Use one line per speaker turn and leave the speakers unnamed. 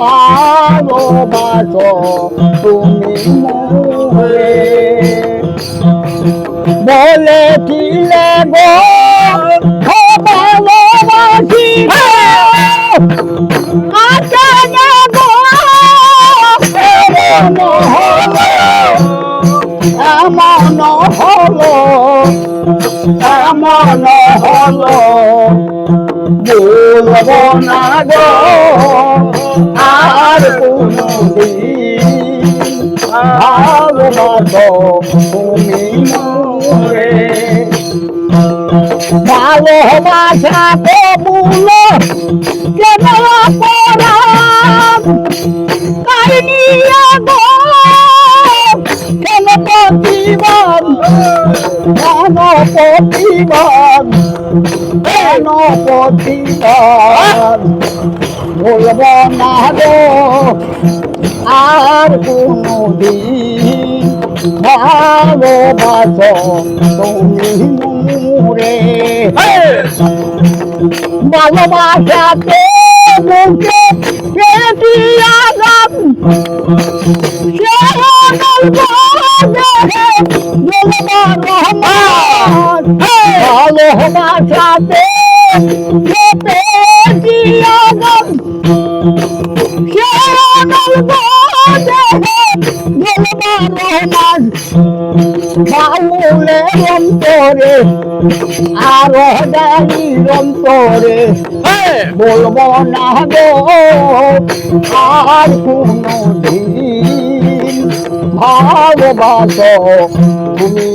ভালোবাসো তুমি মোরে বলেছিলে গো ভালোবাসি এমন হলো এমন হলো। বলব না গো, আর কোনদিন ভালোবাসো তুমি মোরে ভালোবাসা কবুল কেন অপরাধ তাই নিয়ে গো কেন প্রতিবাদ কেন প্রতিবাদ কেন প্রতিবাদ বলব না গো আর কোনো দিন ভালোবাসো তুমি মোরে ভালোবাসাতে বুকে পেটি আগাম সে রহমান ভালোবাসাতে পেটি আগাম বাউলের অন্তরে আর দাঁড়ির অন্তরে বলব না গো আর কোনো দিন ভালোবাসো। তুমি